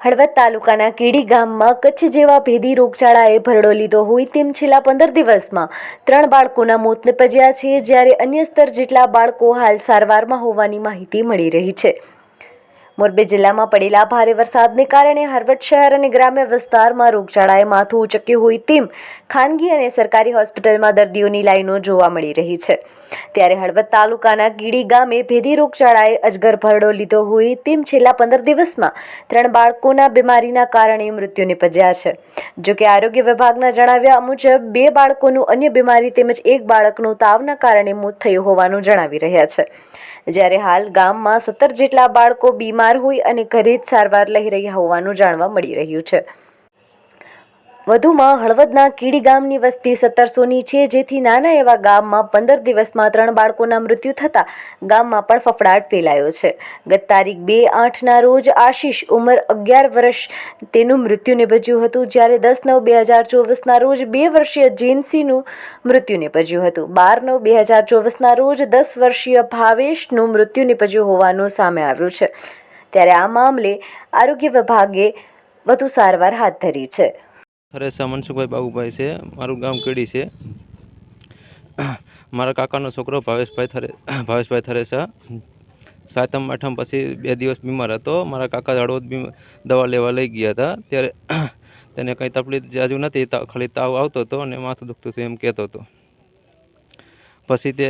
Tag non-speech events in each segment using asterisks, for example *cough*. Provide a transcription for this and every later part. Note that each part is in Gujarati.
હળવદ તાલુકાના કીડી ગામમાં કચ્છ જેવા ભેદી રોગચાળાએ ભરડો લીધો હોય તેમ છેલ્લા પંદર દિવસમાં ત્રણ બાળકોના મોત નિપજ્યા છે, જ્યારે અન્ય સ્તર જેટલા બાળકો હાલ સારવારમાં હોવાની માહિતી મળી રહી છે. મોરબી જિલ્લામાં પડેલા ભારે વરસાદને કારણે હળવદ શહેર અને ગ્રામ્ય વિસ્તારમાં રોગચાળાએ માથું ઉચક્યું હોય તેમ ખાનગી અને સરકારી હોસ્પિટલમાં દર્દીઓની લાઈનો જોવા મળી રહી છે. ત્યારે હળવદ તાલુકાના કીડી ગામે ભેદી રોગચાળાએ અજગર ભરડો લીધો હોય તેમ છેલ્લા પંદર દિવસમાં ત્રણ બાળકોના બીમારીના કારણે મૃત્યુ નિપજ્યા છે. જોકે આરોગ્ય વિભાગના જણાવ્યા મુજબ, બે બાળકોનું અન્ય બીમારી તેમજ એક બાળકનું તાવના કારણે મોત થયું હોવાનું જણાવી રહ્યા છે. જ્યારે હાલ ગામમાં સત્તર જેટલા બાળકો બીમાર હોય અને ઘરે જ સારવાર લઈ રહ્યા હોવાનું જાણવા મળી રહ્યું છે. વધુમાં હળવદના કીડી ગામની વસ્તી સત્તરસોની છે, જેથી નાના એવા ગામમાં પંદર દિવસમાં ત્રણ બાળકોના મૃત્યુ થતાં ગામમાં પણ ફફડાટ ફેલાયો છે. ગત તારીખ બે આઠના રોજ આશીષ ઉંમર અગિયાર વર્ષ તેનું મૃત્યુ નિપજ્યું હતું, જ્યારે દસ નવ બે હજાર ચોવીસના રોજ બે વર્ષીય જેન્સીનું મૃત્યુ નિપજ્યું હતું. બાર નવ બે હજાર ચોવીસના રોજ દસ વર્ષીય ભાવેશનું મૃત્યુ નિપજ્યું હોવાનું સામે આવ્યું છે. ત્યારે આ મામલે આરોગ્ય વિભાગે વધુ સારવાર હાથ ધરી છે. થરેસા મનસુખભાઈ બાબુભાઈ છે, મારું ગામ કેડી છે. મારા કાકાનો છોકરો ભાવેશભાઈ થરે, ભાવેશભાઈ થરેસા સાતમ, આઠમ પછી બે દિવસ બીમાર હતો. મારા કાકા હળવદ દવા લેવા લઈ ગયા હતા. ત્યારે તેને કંઈ તકલીફ જાજુ નથી ખાલી તાવ આવતો હતો અને માથું દુખતું હતું એમ કહેતો હતો. પછી તે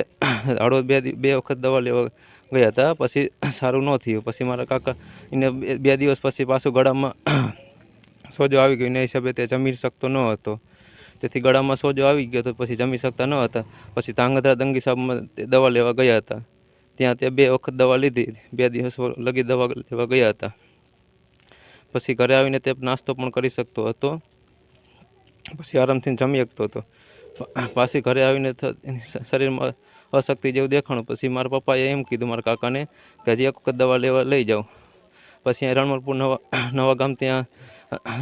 હળવદ બે બે વખત દવા લેવા ગયા હતા. પછી સારું ન થયું. પછી મારા કાકા એને બે- દિવસ પછી પાછું ગળામાં *clears throat* સોજો આવી ગયો. એના હિસાબે તે જમી શકતો ન હતો. તેથી ગળામાં સોજો આવી ગયો તો પછી જમી શકતા ન હતા. પછી ધાંગધ્રા દંગી સાહેબમાં દવા લેવા ગયા હતા. ત્યાં તે બે વખત દવા લીધી. બે દિવસ લગી દવા લેવા ગયા હતા. પછી ઘરે આવીને તે નાસ્તો પણ કરી શકતો હતો. પછી આરામથી જમી શકતો હતો. પાછી ઘરે આવીને થ- એની શ- શરીરમાં અશક્તિ જેવું દેખાણું. પછી મારા પપ્પાએ એમ કીધું મારા કાકાને કે હજી એક વખત દવા લેવા લઈ જાઓ. પછી અહીં રણમલપુર નવા *coughs* નવા ગામ ત્યાં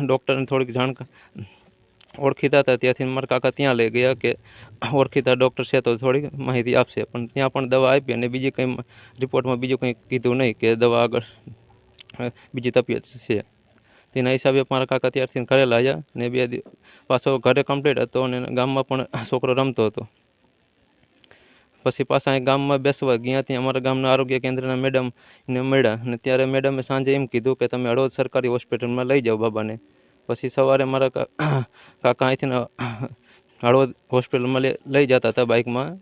ડૉક્ટરને થોડીક જાણ ઓળખીતા હતા. ત્યાંથી મારા કાકા ત્યાં લઈ ગયા કે ઓળખીતા ડૉક્ટર છે તો થોડીક માહિતી આપશે. પણ ત્યાં પણ દવા આપી અને બીજી કંઈ રિપોર્ટમાં બીજું કંઈ કીધું નહીં કે દવા આગળ અ, બીજી તબિયત છે. તેના હિસાબે મારા કાકા ત્યારથી કરેલા હતા ને બે પાછો ઘરે કમ્પ્લીટ હતો અને ગામમાં પણ છોકરો રમતો હતો. પછી પાછા અહીં ગામમાં બેસવા ગયા, ત્યાં અમારા ગામના આરોગ્ય કેન્દ્રના મેડમ ને મળ્યા અને ત્યારે મેડમે સાંજે એમ કીધું કે તમે હળવદ સરકારી હોસ્પિટલમાં લઈ જાઓ બાબાને. પછી સવારે મારા કાકા અહીંથી હળવદ હોસ્પિટલમાં લઈ જતા હતા બાઇકમાં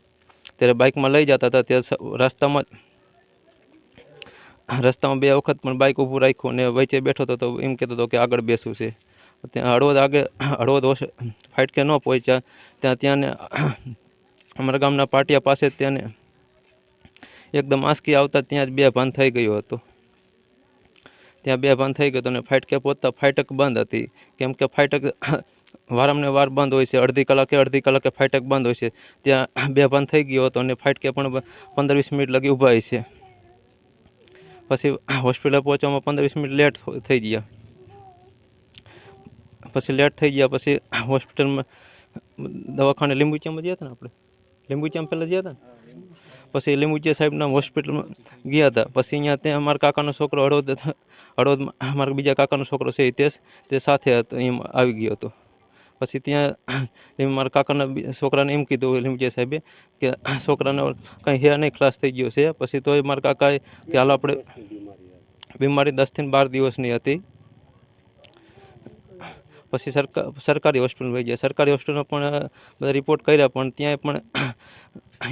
ત્યારે બાઇકમાં લઈ જતા હતા, ત્યારે રસ્તામાં રસ્તામાં બે વખત પણ બાઇક ઊભું રાખ્યું અને વચ્ચે બેઠો હતો તો એમ કહેતો હતો કે આગળ બેસવું છે. ત્યાં હળવદ આગળ હળવદ હોશ ફાઇટ કે ન પહોંચ્યા. ત્યાં ત્યાં ને, અમારા ગામના પાટિયા પાસે ત્યાંને એકદમ આંસકી આવતા ત્યાં જ બે ભાન થઈ ગયો હતો. ત્યાં બે ભાન થઈ ગયો હતો અને ફાઇટકે પહોંચતા ફાઇટક બંધ હતી. કેમ કે ફાઇટક વારમને વાર બંધ હોય છે. અડધી કલાકે અડધી કલાકે ફાઇટક બંધ હોય છે. ત્યાં બે ભાન થઈ ગયો હતો અને ફાઇટકે પણ પંદર વીસ મિનિટ લગી ઊભા છે. પછી હોસ્પિટલ પહોંચવામાં પંદર વીસ મિનિટ લેટ થઈ ગયા. પછી લેટ થઈ ગયા, પછી હોસ્પિટલમાં દવાખાને લીંબુચિયામાં ગયા હતા ને આપણે? લીંબુચિયામાં પહેલાં ગયા હતા ને? પછી લીંબુચિયા સાહેબના હોસ્પિટલમાં ગયા હતા. પછી અહીંયા ત્યાં અમારા કાકાનો છોકરો હળવદ, હળવદમાં, અમારા બીજા કાકાનો છોકરો છે તે તે સાથે હતો, એમ આવી ગયો હતો. પછી ત્યાં *clears throat* મારા કાકાના છોકરાને એમ કીધું લીંબુચિયા સાહેબે, કે છોકરાને કંઈ હે નહીં ખલાસ થઈ ગયો છે. પછી તોય મારા કાકાએ કે હાલ આપણે બીમારી દસથી બાર દિવસની હતી. પછી સરકાર સરકારી હોસ્પિટલ લઈ ગયા. સરકારી હોસ્પિટલમાં પણ બધા રિપોર્ટ કર્યા, પણ ત્યાંય પણ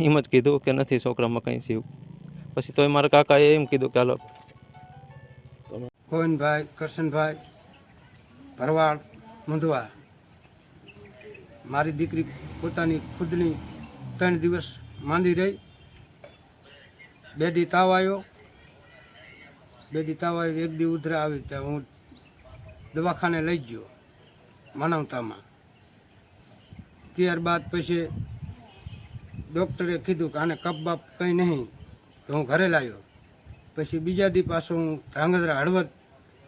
*clears throat* એમ જ કીધું કે નથી છોકરામાં કંઈ સીવું પછી તોય મારા કાકાએ એમ કીધું કે હાલો ગોવિંદભાઈ, કરશનભાઈ, ભરવાડ, મુંદવા. મારી દીકરી પોતાની ખુદની ત્રણ દિવસ માંદી રહી. બે દી તાવ આવ્યો. બે દી તાવ આવ્યો, એક દી ઉધરા આવી ત્યાં હું દવાખાને લઈ ગયો, માનવતામાં. ત્યારબાદ પછી ડૉક્ટરે કીધું કે આને કપ બાપ કંઈ નહીં, તો હું ઘરે લાવ્યો. પછી બીજા દી પાછો હું ધાંગધ્રા હળવદ,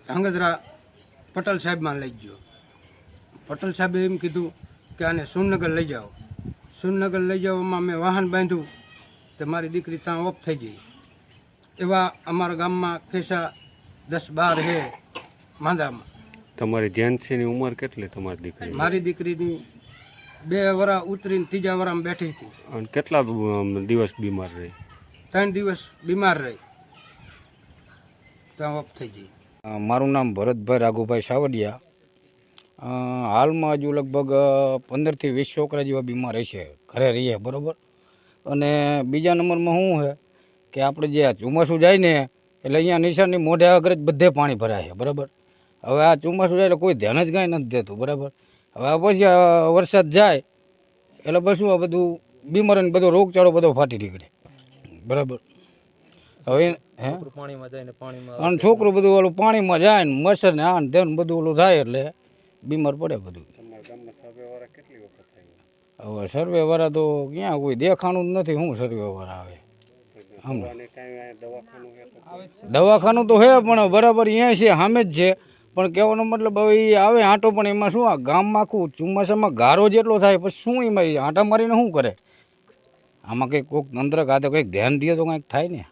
ધાંગધ્રા પટેલ સાહેબમાં લઈ ગયો. પટેલ સાહેબે એમ કીધું કે આને સુરનગર લઈ જાઓ. સુનગર લઈ જવામાં મેં વાહન બાંધ્યું તો મારી દીકરી ત્યાં ઓફ થઈ ગઈ. એવા અમારા ગામમાં કેસા દસ બાર હે માંદામાં તમારી જેન્સીની ઉંમર કેટલી તમારી દીકરી મારી દીકરીની બે વરા ઉતરીને ત્રીજા વરામાં બેઠી હતી. અને કેટલા દિવસ બીમાર રહી? ત્રણ દિવસ બીમાર રહી. ત્યાં ઓફ થઈ ગઈ. મારું નામ ભરતભાઈ રાઘુભાઈ સાવડિયા. હાલમાં હજુ લગભગ પંદરથી વીસ છોકરા જેવા બીમાર હશે ઘરે રહીએ બરાબર? અને બીજા નંબરમાં શું છે કે આપણે જે આ ચોમાસું જાય ને એટલે અહીંયા નિશાની મોઢે આગળ જ બધે પાણી ભરાય છે બરાબર? હવે આ ચોમાસું જાય એટલે કોઈ ધ્યાન જ કાંઈ નથી દેતું બરાબર? હવે આ પછી આ વરસાદ જાય એટલે પછી આ બધું બીમારીને બધો રોગચાળો બધો ફાટી નીકળે બરાબર? હવે હે? પાણીમાં જાય ને પાણીમાં અને છોકરું બધું ઓલું પાણીમાં જાય ને મચ્છર ને આ ને બધું ઓલું થાય એટલે બીમાર પડે બધું. હવે સર્વે વાળા તો ક્યાં કોઈ દેખાણું જ નથી શું સર્વે વાળા આવે દવાખાનું તો હે પણ બરાબર અહીંયા છે સામે જ છે. પણ કહેવાનો મતલબ હવે એ આવે આંટો પણ એમાં શું આ ગામમાં આખું ચોમાસામાં ગારો જેટલો થાય પછી શું એમાં આંટા મારીને શું કરે? આમાં કંઈક કોઈક તંત્ર કાં તો કંઈક ધ્યાન દે તો કંઈક થાય ને.